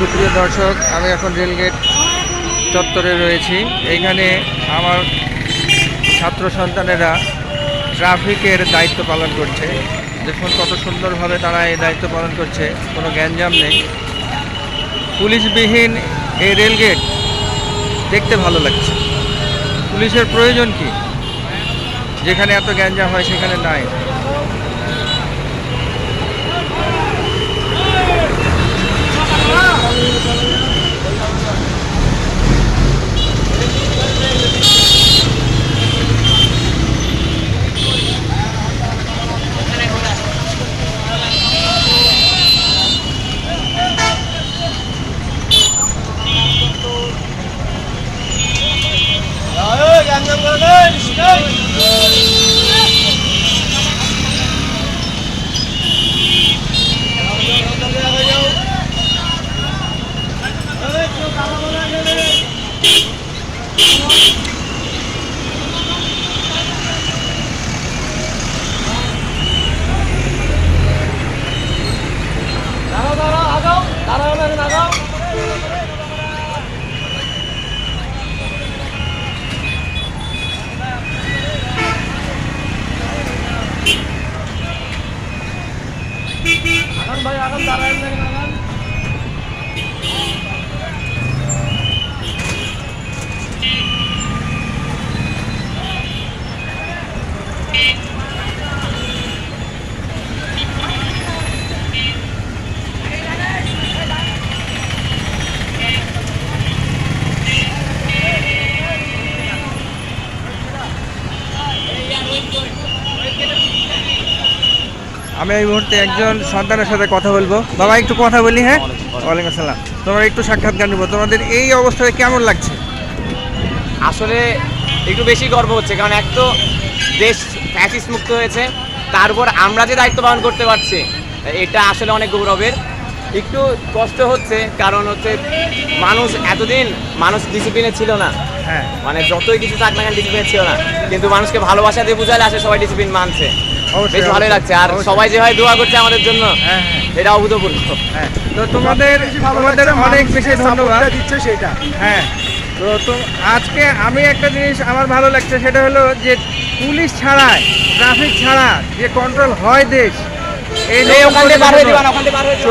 সুপ্রিয় দর্শক, আমি এখন রেলগেট চত্বরে রয়েছি। এইখানে আমার ছাত্র সন্তানেরা ট্রাফিকের দায়িত্ব পালন করছে। দেখুন কত সুন্দরভাবে তারা এই দায়িত্ব পালন করছে, কোনো গ্যাঞ্জাম নেই। পুলিশবিহীন এই রেলগেট দেখতে ভালো লাগছে। পুলিশের প্রয়োজন কি? যেখানে এত গ্যাঞ্জাম হয়, সেখানে নাই। আমি এই মুহূর্তে একজন সন্তানের সাথে কথা বলব। বাবা একটু কথা বলি হ্যাঁ? ওয়ালাইকুম আসসালাম। তোমার একটু সাক্ষাৎকার নেব। তোমাদের এই অবস্থায় কেমন লাগছে? আসলে একটু বেশি গর্ব হচ্ছে কারণ এক তো দেশ ফ্যাসিস মুক্ত হয়েছে তারপর আমরা যে দায়িত্ব পালন করতে পারছি এটা আসলে অনেক গৌরবের। একটু কষ্ট হচ্ছে কারণ হচ্ছে মানুষ এতদিন মানুষ ডিসিপ্লিনে ছিল না। হ্যাঁ। মানে যতই কিছু থাক না কেন ডিসিপ্লিন ছিল না। কিন্তু মানুষকে ভালোবাসা দিয়ে বুঝালে আসে সবাই ডিসিপ্লিন মানছে। বেশ ভালোই লাগছে। আর। সবাই যেভাবে দোয়া করছে আমাদের জন্য হ্যাঁ হ্যাঁ। এটা অভূতপূর্ণ হ্যাঁ তো তোমাদের তোমাদের অনেক বেশি ধন্যবাদ। দিচ্ছে সেটা। হ্যাঁ তো তো আজকে আমি একটা জিনিস আমার ভালো লাগছে সেটা হলো যে পুলিশ ছাড়াই ট্রাফিক ছাড়া যে কন্ট্রোল হয় দেশ।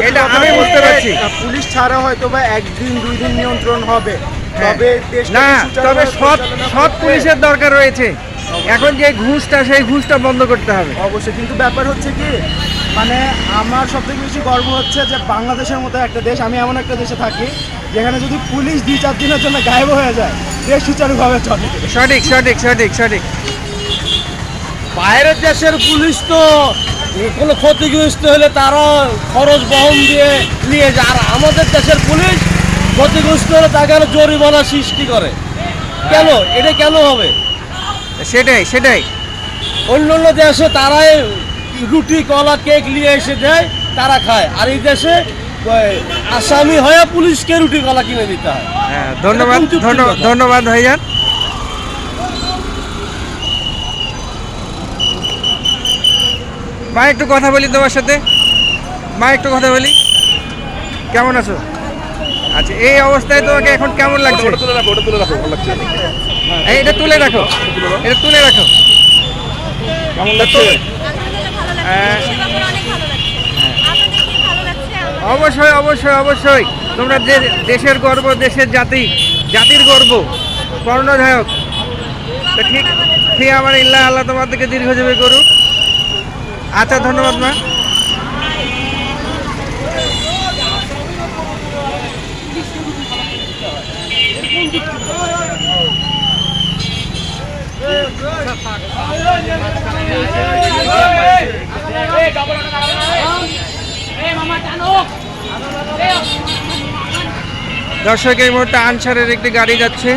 এটা আমি বুঝতে পারছি। পুলিশ ছাড়া হয়তো বা একদিন দুই দিন নিয়ন্ত্রণ হবে। তবে না তবে সৎ সৎ পুলিশের দরকার রয়েছে। এখন যে ঘুষটা সেই ঘুষটা বন্ধ করতে হবে। অবশ্যই কিন্তু ব্যাপার হচ্ছে কি মানে আমার সব থেকে বেশি গর্ব হচ্ছে যে বাংলাদেশের মতো একটা দেশ আমি এমন একটা দেশে থাকি যেখানে যদি পুলিশ দুই চার দিনের জন্য গায়েব হয়ে যায় দেশ সুচারুভাবে চলে। সঠিক সঠিক সঠিক সঠিক। বাইরের দেশের পুলিশ তো কোনো ক্ষতিগ্রস্ত হলে তারা খরচ বহন দিয়ে নিয়ে যায়। আর আমাদের দেশের পুলিশ ক্ষতিগ্রস্ত হলে তাকে আরও জরিমানা সৃষ্টি করে। কেন? এটা কেন হবে? সেটাই সেটাই। অন্য অন্য দেশে তারাই রুটি কলা কেক নিয়ে এসে দেয় তারা খায়। আর এই দেশে আসামি হয়ে পুলিশকে রুটি কলা কিনে দিতে হয়। হ্যাঁ ধন্যবাদ। ধন্যবাদ ভাইজান। মা একটু কথা বলি তোমার সাথে। মা একটু কথা বলি। কেমন আছো? আচ্ছা এই অবস্থায় তোমাকে এখন কেমন লাগছে। এটা তুলে রাখো। এটা তুলে রাখো। কেমন লাগছে হ্যাঁ। সেবা করে অনেক ভালো লাগছে? আপনাদের কি ভালো লাগছে আমাদের অবশ্যই অবশ্যই অবশ্যই। তোমরা যে দেশের গর্ব দেশের জাতি জাতির গর্ব কর্ণধায়ক তো ঠিক ঠিক আমার ইল্লাহ আল্লাহ তোমাদেরকে দীর্ঘজীবী করুক। আচ্ছা ধন্যবাদ মা। দর্শক এই মুহূর্তে আনসারের একটি গাড়ি যাচ্ছে।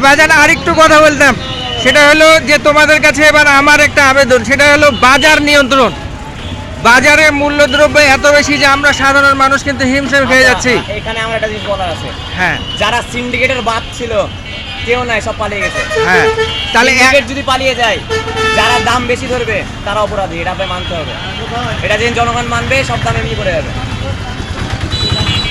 বাজার আরেকটু কথা বলতাম। সেটা হলো যে তোমাদের কাছে এবার আমার একটা আবেদন। সেটা হলো বাজার নিয়ন্ত্রণ। বাজারে মূল্যদ্রব্য এত বেশি যে আমরা সাধারণ মানুষ কিন্তু হিমশিম খেয়ে যাচ্ছি। আচ্ছা, এখানে আমার একটা জিনিস বলার আছে। হ্যাঁ। যারা সিন্ডিকেটের বাদ ছিল কেউ নাই সব পালিয়ে গেছে। হ্যাঁ তাহলে এক- যদি পালিয়ে যায় যারা দাম বেশি ধরবে তারা অপরাধী এটা মানতে হবে। এটা যেন জনগণ মানবে সব দাম এমনি করে যাবে।